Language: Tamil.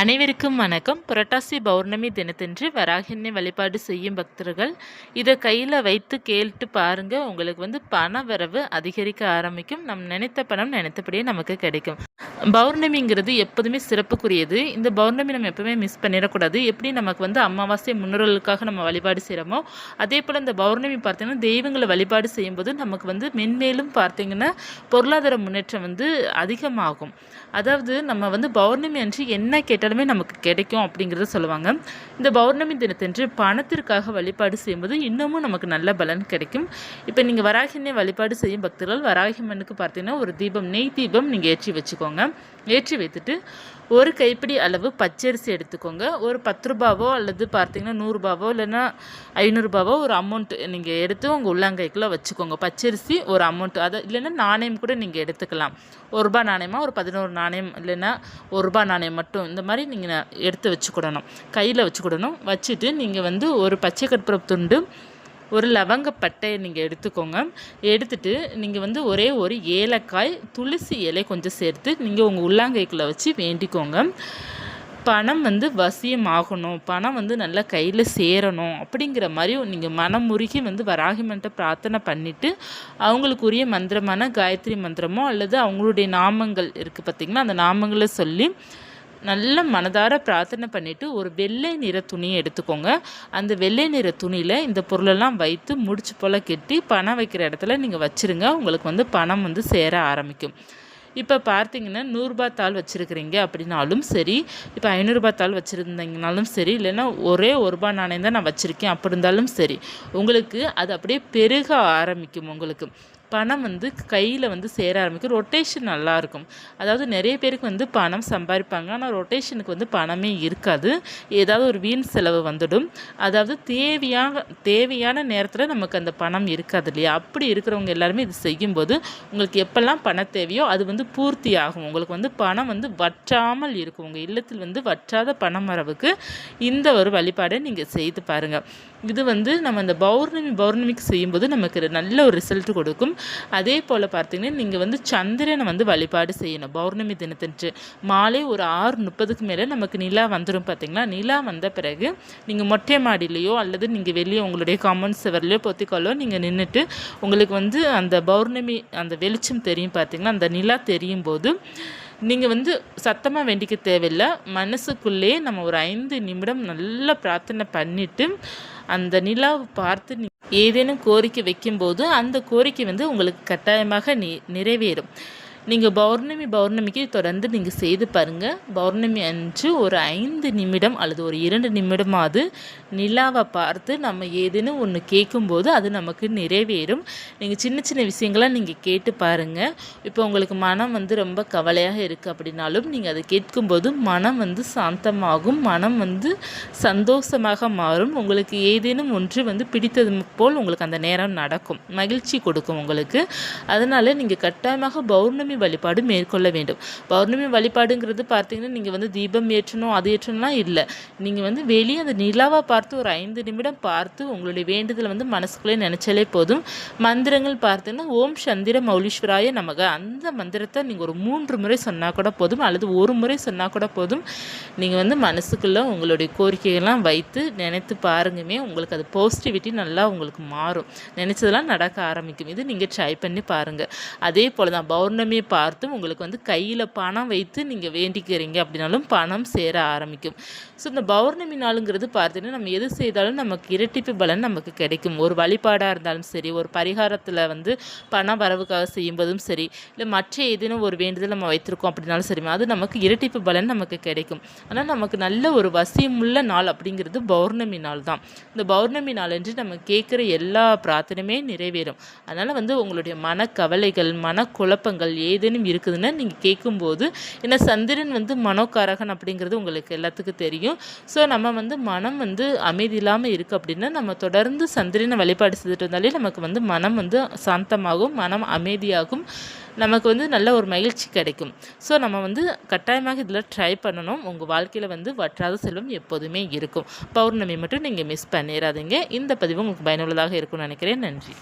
அனைவருக்கும் வணக்கம். புரட்டாசி பௌர்ணமி தினத்தன்று வராகினை வழிபாடு செய்யும் பக்தர்கள் இதை கையில் வைத்து கேட்டு பாருங்கள் உங்களுக்கு வந்து பண வரவு அதிகரிக்க ஆரம்பிக்கும். நம் நினைத்த பணம் நினைத்தபடியே நமக்கு கிடைக்கும். பௌர்ணமிங்கிறது எப்போதுமே சிறப்புக்குரியது. இந்த பௌர்ணமி நம்ம எப்பவுமே மிஸ் பண்ணிடக்கூடாது. எப்படி நமக்கு வந்து அமாவாசை முன்னோர்களுக்காக நம்ம வழிபாடு செய்கிறோமோ அதே போல் இந்த பௌர்ணமி பார்த்தீங்கன்னா தெய்வங்களை வழிபாடு செய்யும்போது நமக்கு வந்து மென்மேலும் பார்த்திங்கன்னா பொருளாதார முன்னேற்றம் வந்து அதிகமாகும். அதாவது நம்ம வந்து பௌர்ணமி அன்று என்ன கேட்டால் கேட்டாலுமே நமக்கு கிடைக்கும் அப்படிங்கிறத சொல்லுவாங்க. இந்த பௌர்ணமி தினத்தன்று பணத்திற்காக வழிபாடு செய்யும்போது இன்னமும் நமக்கு நல்ல பலன் கிடைக்கும். இப்போ நீங்கள் வராகினை வழிபாடு செய்யும் பக்தர்கள் வராகிமனுக்கு பார்த்தீங்கன்னா ஒரு தீபம் நெய் தீபம் நீங்கள் ஏற்றி வச்சுக்கோங்க. ஏற்றி வைத்துட்டு ஒரு கைப்பிடி அளவு பச்சரிசி எடுத்துக்கோங்க. ஒரு பத்து ரூபாவோ அல்லது பார்த்தீங்கன்னா நூறுரூபாவோ இல்லைன்னா ஐநூறுரூபாவோ ஒரு அமௌண்ட் நீங்கள் எடுத்து உங்கள் உள்ளங்கைக்குள்ளே வச்சுக்கோங்க. பச்சரிசி ஒரு அமௌண்ட் அதை இல்லைன்னா நாணயம் கூட நீங்கள் எடுத்துக்கலாம். ஒரு ரூபா நாணயமாக ஒரு பதினோரு நாணயம் இல்லைன்னா ஒரு ரூபா நாணயம் மட்டும். இந்த மாதிரி நீங்கள் எடுத்து வச்சுக்கிடணும். கையில் வச்சுக்கிடணும். வச்சுட்டு நீங்கள் வந்து ஒரு பச்சை கற்பூரம் துண்டு ஒரு லவங்கப்பட்டையை நீங்கள் எடுத்துக்கோங்க. எடுத்துட்டு நீங்கள் வந்து ஒரே ஒரு ஏலக்காய் துளசி இலை கொஞ்சம் சேர்த்து நீங்கள் உங்கள் உள்ளாங்கைக்குள்ளே வச்சு வேண்டிக்கோங்க. பணம் வந்து வசியம் ஆகணும் பணம் வந்து நல்லா கையில் சேரணும் அப்படிங்கிற மாதிரி நீங்கள் மனம் முருகி வந்து வராகிமன்ட்ட பிரார்த்தனை பண்ணிவிட்டு அவங்களுக்குரிய மந்திரமான காயத்ரி மந்திரமோ அல்லது அவங்களுடைய நாமங்கள் இருக்குது பார்த்திங்கன்னா அந்த நாமங்களை சொல்லி நல்ல மனதார பிரார்த்தனை பண்ணிவிட்டு ஒரு வெள்ளை நிற துணியை எடுத்துக்கோங்க. அந்த வெள்ளை நிற துணியில் இந்த பொருளெல்லாம் வைத்து முடிச்சு போல் கெட்டி பணம் வைக்கிற இடத்துல நீங்கள் வச்சுருங்க. உங்களுக்கு வந்து பணம் வந்து சேர ஆரம்பிக்கும். இப்போ பார்த்தீங்கன்னா நூறுரூபா தாள் வச்சுருக்கிறீங்க அப்படின்னாலும் சரி இப்போ ஐநூறுரூபா தாள் வச்சுருந்தீங்கனாலும் சரி இல்லைன்னா ஒரே ஒரு ரூபா நாணயம் தான் நான் வச்சுருக்கேன் அப்படி இருந்தாலும் சரி உங்களுக்கு அது அப்படியே பெருக ஆரம்பிக்கும் உங்களுக்கு. பணம் வந்து கையில் வந்து சேர ஆரம்பிக்கும். ரொட்டேஷன் நல்லாயிருக்கும் அதாவது நிறைய பேருக்கு வந்து பணம் சம்பாதிப்பாங்க ஆனால் ரொட்டேஷனுக்கு வந்து பணமே இருக்காது. ஏதாவது ஒரு வீண் செலவு வந்துடும். அதாவது தேவையாக தேவையான நேரத்தில் நமக்கு அந்த பணம் இருக்காது இல்லையா? அப்படி இருக்கிறவங்க எல்லாருமே இது செய்யும்போது உங்களுக்கு எப்பெல்லாம் பணம் தேவையோ அது வந்து பூர்த்தி ஆகும். உங்களுக்கு வந்து பணம் வந்து வற்றாமல் இருக்கும். உங்கள் இல்லத்தில் வந்து வற்றாத பணம் வரவுக்கு இந்த ஒரு வழிபாடை நீங்கள் செய்து பாருங்கள் இது வந்து நம்ம அந்த பௌர்ணமி பௌர்ணமிக்கு செய்யும்போது நமக்கு நல்ல ஒரு ரிசல்ட் கொடுக்கும். அதே போல் பார்த்தீங்கன்னா நீங்கள் வந்து சந்திரனை வந்து வழிபாடு செய்யணும். பௌர்ணமி தினத்தன்று. மாலை ஒரு ஆறு முப்பதுக்கு மேலே நமக்கு நிலா வந்துடும் பார்த்தீங்களா? நிலா வந்த பிறகு நீங்கள் மொட்டை மாடியிலையோ அல்லது நீங்கள் வெளியே உங்களுடைய காமன் செவர்லையோ பொத்திக்காலோ நீங்கள் நின்றுட்டு உங்களுக்கு வந்து அந்த பௌர்ணமி அந்த வெளிச்சம் தெரியும் பார்த்தீங்களா? அந்த நிலா தெரியும் போது நீங்கள் வந்து சத்தமாக வேண்டிக்க தேவையில்லை. மனசுக்குள்ளேயே நம்ம ஒரு ஐந்து நிமிடம் நல்லா பிரார்த்தனை பண்ணிவிட்டு அந்த நிலாவை பார்த்து ஏதேனும் கோரிக்கை வைக்கும்போது அந்த கோரிக்கை வந்து உங்களுக்கு கட்டாயமாக நி நிறைவேறும். நீங்கள் பௌர்ணமி பௌர்ணமிக்கு தொடர்ந்து நீங்கள் செய்து பாருங்கள் பௌர்ணமி அன்று ஒரு ஐந்து நிமிடம் அல்லது ஒரு இரண்டு நிமிடமாவது நிலாவை பார்த்து நம்ம ஏதேனும் ஒன்று கேட்கும்போது அது நமக்கு நிறைவேறும். நீங்கள் சின்ன சின்ன விஷயங்களாக நீங்கள் கேட்டு பாருங்கள் இப்போ உங்களுக்கு மனம் வந்து ரொம்ப கவலையாக இருக்குது அப்படின்னாலும் நீங்கள் அதை கேட்கும்போது மனம் வந்து சாந்தமாகும். மனம் வந்து சந்தோஷமாக மாறும். உங்களுக்கு ஏதேனும் ஒன்று வந்து பிடித்தது போல் உங்களுக்கு அந்த நேரம் நடக்கும். மகிழ்ச்சி கொடுக்கும் உங்களுக்கு. அதனால் நீங்கள் கட்டாயமாக பௌர்ணமி வழிபாடு மேற்கொள்ள வேண்டும். பௌர்ணமி வழிபாடுங்கிறது பார்த்தீங்கன்னா நீங்கள் வந்து தீபம் ஏற்றணும் அது ஏற்றணும்லாம் இல்லை. நீங்கள் வந்து வெளியே அந்த நிலாவை பார்த்து ஒரு ஐந்து நிமிடம் பார்த்து உங்களுடைய வேண்டுதலை வந்து மனசுக்குள்ளே நினச்சாலே போதும். மந்திரங்கள் பார்த்தீங்கன்னா ஓம் சந்திர மௌலீஸ்வராய நமக. அந்த மந்திரத்தை நீங்கள் ஒரு மூன்று முறை சொன்னால் கூட போதும் அல்லது ஒரு முறை சொன்னால் கூட போதும். நீங்கள் வந்து மனசுக்குள்ளே உங்களுடைய கோரிக்கைகள்லாம் வைத்து நினைத்து பாருங்கமே உங்களுக்கு அது பாசிட்டிவிட்டி நல்லா உங்களுக்கு மாறும். நினச்சதெல்லாம் நடக்க ஆரம்பிக்கும். இது நீங்கள் ட்ரை பண்ணி பாருங்கள் அதே போல் தான் பௌர்ணமி பார்த்து உங்களுக்கு வந்து கையில் பணம் வைத்து நீங்கள் வேண்டிக்கிறீங்க அப்படின்னாலும் பணம் சேர ஆரம்பிக்கும். ஸோ இந்த பௌர்ணமி நாளுங்கிறது பார்த்தீங்கன்னா நம்ம எது செய்தாலும் நமக்கு இரட்டிப்பு பலன் நமக்கு கிடைக்கும். ஒரு வழிபாடாக இருந்தாலும் சரி ஒரு பரிகாரத்தில் வந்து பண வரவுக்காக செய்யும்போதும் சரி இல்லை மற்ற ஏதேனும் ஒரு வேண்டுதல் நம்ம வைத்திருக்கோம் அப்படின்னாலும் சரி அது நமக்கு இரட்டிப்பு பலன் நமக்கு கிடைக்கும். ஆனால் நமக்கு நல்ல ஒரு வசியமுள்ள நாள் அப்படிங்கிறது பௌர்ணமி நாள் தான். இந்த பௌர்ணமி நாளன்று நம்ம கேட்குற எல்லா பிரார்த்தனையுமே நிறைவேறும். அதனால் வந்து உங்களுடைய மனக்கவலைகள் மனக்குழப்பங்கள் ஏதேனும் இருக்குதுன்னு நீங்கள் கேட்கும்போது ஏன்னா சந்திரன் வந்து மனோகாரகன் அப்படிங்கிறது உங்களுக்கு எல்லாத்துக்கும் தெரியும். ஸோ நம்ம வந்து மனம் வந்து அமைதி இல்லாமல் இருக்குது அப்படின்னா நம்ம தொடர்ந்து சந்திரனை வழிபாடு செய்துட்டு வந்தாலே நமக்கு வந்து மனம் வந்து சாந்தமாகும் மனம் அமைதியாகும். நமக்கு வந்து நல்ல ஒரு மகிழ்ச்சி கிடைக்கும். ஸோ நம்ம வந்து கட்டாயமாக இதில் ட்ரை பண்ணணும். உங்கள் வாழ்க்கையில் வந்து வற்றாத செல்வம் எப்போதுமே இருக்கும். பௌர்ணமி மட்டும் நீங்கள் மிஸ் பண்ணிடாதீங்க இந்த பதிவு உங்களுக்கு பயனுள்ளதாக இருக்கும்னு நினைக்கிறேன். நன்றி.